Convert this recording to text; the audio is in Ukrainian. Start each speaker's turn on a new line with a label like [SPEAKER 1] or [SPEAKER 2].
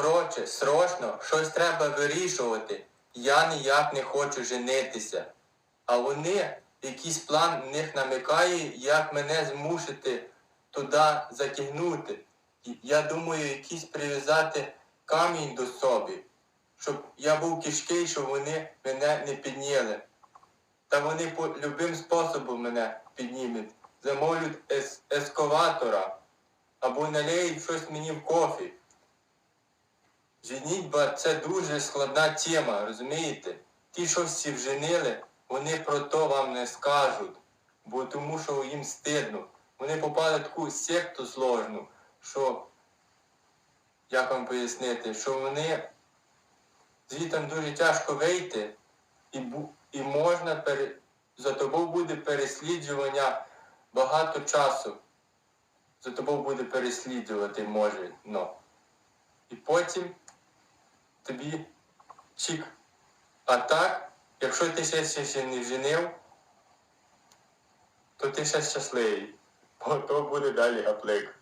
[SPEAKER 1] Коротше, срочно, щось треба вирішувати. Я ніяк не хочу женитися. А вони, якийсь план в них намикає, як мене змусити туди затягнути. Я думаю, якийсь прив'язати камінь до собі, щоб я був кишкий, щоб вони мене не підняли. Та вони по любим способом мене піднімуть. Замовлять ес- ескаватора або налеють щось мені в кофі. Женітьба це дуже складна тема, розумієте? Ті, що всі вженили, вони про то вам не скажуть, бо тому що їм стидно. Вони попали в таку секту сложну, що, як вам пояснити, що вони звітом дуже тяжко вийти, і, і можна пере... за тобою буде пересліджування багато часу. За тобою буде переслідувати може. Ну. І потім тобі чік. А так, якщо ти ще, не женив, то ти ще щасливий. Бо то буде далі гаплик.